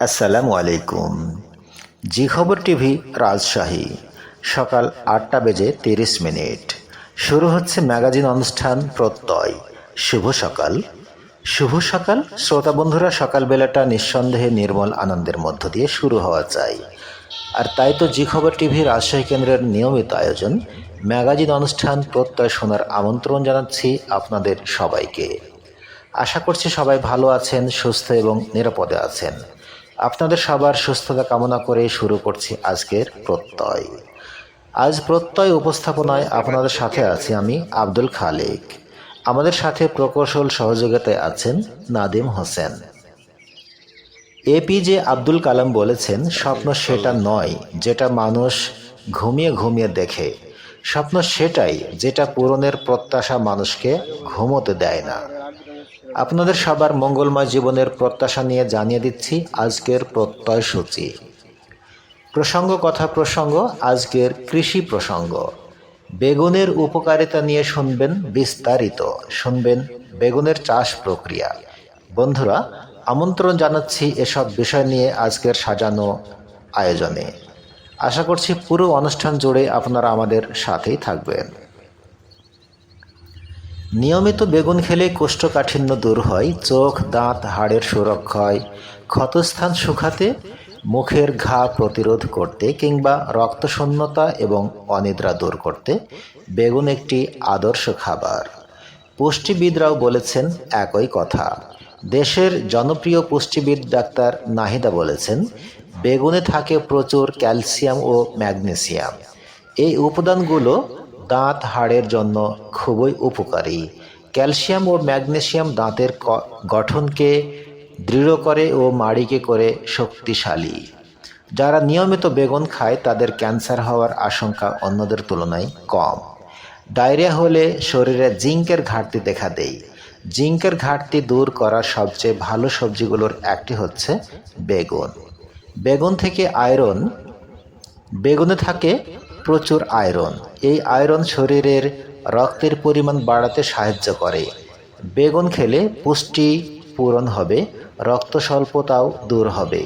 আসসালামু আলাইকুম। জি খবর টিভি রাজশাহী। সকাল আটটা বেজে তিরিশ মিনিট। শুরু হচ্ছে ম্যাগাজিন অনুষ্ঠান প্রত্যয়। শুভ সকাল। শুভ সকাল। শ্রোতা বন্ধুরা, সকালবেলাটা নিঃসন্দেহে নির্মল আনন্দের মধ্য দিয়ে শুরু হওয়া চাই। আর তাই তো জি খবর টিভি রাজশাহী কেন্দ্রের নিয়মিত আয়োজন, ম্যাগাজিন অনুষ্ঠান প্রত্যয় শোনার আমন্ত্রণ জানাচ্ছি আপনাদের সবাইকে। আশা করছি সবাই ভালো আছেন, সুস্থ এবং নিরাপদে আছেন। আপনাদের সবার সুস্থতা কামনা করে শুরু করছি আজকের প্রত্যয়। আজ প্রত্যয় উপস্থাপনায় আপনাদের সাথে আছি আমি আব্দুল খালেক। আমাদের সাথে প্রকৌশল সহযোগিতায় আছেন নাদিম হোসেন। এপিজে আব্দুল কালাম বলেছেন, স্বপ্ন সেটা নয় যেটা মানুষ ঘুমিয়ে ঘুমিয়ে দেখে। স্বপ্ন সেটাই যেটা পূরণের প্রত্যাশা মানুষকে ঘুমোতে দেয় না। আপনাদের সবার মঙ্গলময় জীবনের প্রত্যাশা নিয়ে জানিয়ে দিচ্ছি আজকের প্রত্যয় সূচি। প্রসঙ্গ কথা প্রসঙ্গ, আজকের কৃষি প্রসঙ্গ। বেগুনের উপকারিতা নিয়ে শুনবেন বিস্তারিত। শুনবেন বেগুনের চাষ প্রক্রিয়া। বন্ধুরা, আমন্ত্রণ জানাচ্ছি এসব বিষয় নিয়ে আজকের সাজানো আয়োজনে। আশা করছি পুরো অনুষ্ঠান জুড়ে আপনারা আমাদের সাথেই থাকবেন। নিয়মিত বেগুন খেলে কোষ্ঠকাঠিন্য দূর হয়, চোখ, দাঁত, হাড়ের সুরক্ষায় ক্ষতস্থান শুকাতে, মুখের ঘা প্রতিরোধ করতে কিংবা রক্তশূন্যতা এবং অনিদ্রা দূর করতে বেগুন একটি আদর্শ খাবার। পুষ্টিবিদরাও বলেছেন একই কথা। দেশের জনপ্রিয় পুষ্টিবিদ ডাক্তার নাহিদা বলেছেন, বেগুনে থাকে প্রচুর ক্যালসিয়াম ও ম্যাগনেসিয়াম। এই উপাদানগুলো দাঁত হাড়ের জন্য খুবই উপকারী। ক্যালসিয়াম ও ম্যাগনেসিয়াম দাঁতের গঠনকে দৃঢ় করে ও মাড়িকে করে শক্তিশালী। যারা নিয়মিত বেগুন খায়, তাদের ক্যান্সার হওয়ার আশঙ্কা অন্যদের তুলনায় কম। ডায়রিয়া হলে শরীরে জিঙ্কের ঘাটতি দেখা দেয়। জিঙ্কের ঘাটতি দূর করার সবচেয়ে ভালো সবজিগুলোর একটি হচ্ছে বেগুন। বেগুন থেকে আয়রন। বেগুনে থাকে প্রচুর আয়রন। এই আয়রন শরীরের রক্তের পরিমাণ বাড়াতে সাহায্য করে। বেগুন খেলে পুষ্টি পূরণ হবে, রক্ত স্বল্পতাও দূর হবে।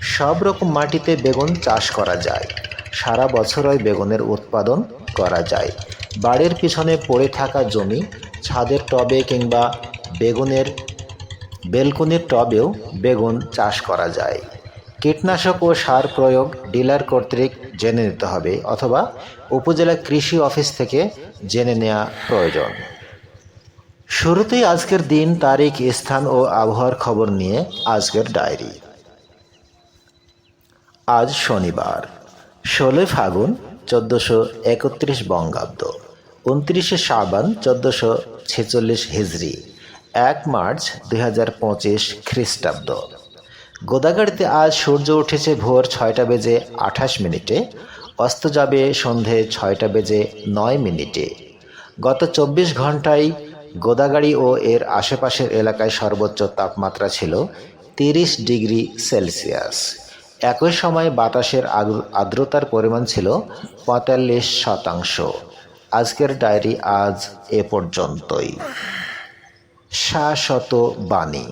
সব রকম মাটিতে বেগুন চাষ করা যায়। সারা বছরই বেগুনের উৎপাদন করা যায়। বাড়ির পিছনে পড়ে থাকা জমি, ছাদের টবে কিংবা বেগুনের, বেলকনির টবেও বেগুন চাষ করা যায়। কীটনাশক ও সার প্রয়োগ ডিলার কর্তৃক জেনে নিতে হবে অথবা উপজেলা কৃষি অফিস থেকে জেনে নেওয়া প্রয়োজন। শুরুতেই আজকের দিন, তারিখ, স্থান ও আবহাওয়ার খবর নিয়ে আজকের ডায়েরি। আজ শনিবার, ষোলোই ফাগুন, চোদ্দোশো একত্রিশ বঙ্গাব্দ, উনত্রিশে সাবান চোদ্দোশো ছেচল্লিশ হিজড়ি এক মার্চ দুই হাজার পঁচিশ খ্রিস্টাব্দ। গোদাগাড়িতে আজ সূর্য উঠেছে ভোর ছয়টা বেজে আঠাশ মিনিটে, অস্ত যাবে সন্ধে ছয়টা বেজে নয় মিনিটে। গত চব্বিশ ঘন্টায় গোদাগাড়ি ও এর আশেপাশের এলাকায় সর্বোচ্চ তাপমাত্রা ছিল তিরিশ ডিগ্রি সেলসিয়াস। একই সময় বাতাসের আর্দ্রতার পরিমাণ ছিল পঁয়তাল্লিশ শতাংশ। আজকের ডায়েরি আজ এ পর্যন্তই। শাশ্বত বাণী।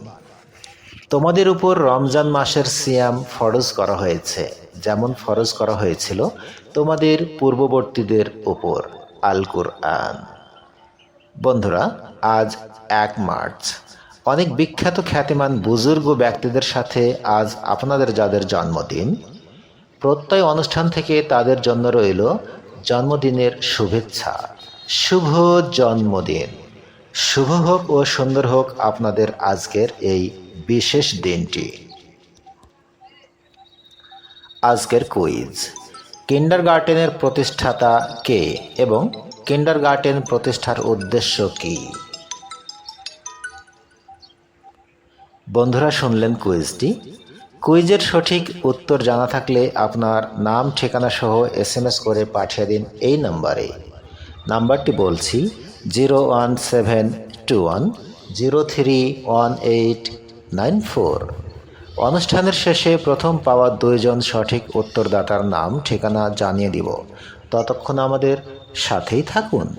তোমাদের উপর রমজান মাসের সিয়াম ফরজ করা হয়েছে। যেমন ফরজ করা হয়েছিল তোমাদের পূর্ববর্তীদের উপর আল কুরআন বন্ধুরা, আজ এক মার্চ। অনেক বিখ্যাত খ্যাতিমান বুজুর্গ ব্যক্তিদের সাথে আজ আপনাদের যাদের জন্মদিন, প্রত্যয় অনুষ্ঠান থেকে তাদের জন্য রইল জন্মদিনের শুভেচ্ছা। শুভ জন্মদিন। শুভ হোক ও সুন্দর হোক আপনাদের আজকের এই বিশেষ দিনটি। আজকের কুইজ। কিন্ডার গার্ডেনের প্রতিষ্ঠাতা কে এবং কিন্ডার গার্ডেন প্রতিষ্ঠার উদ্দেশ্য কি? বন্ধুরা, শুনলেন কুইজটি? কুইজের সঠিক উত্তর জানা থাকলে আপনার নাম, ঠিকানা সহ এস এম এস করে পাঠিয়ে দিন এই নাম্বারে। নাম্বারটি বলছি, zero one seven two one, zero three one eight nine four. অনুষ্ঠানের শেষে প্রথম পাওয়া দুইজন সঠিক উত্তরদাতার নাম, ঠিকানা জানিয়ে দিব। ততক্ষণ আমাদের সাথেই থাকুন।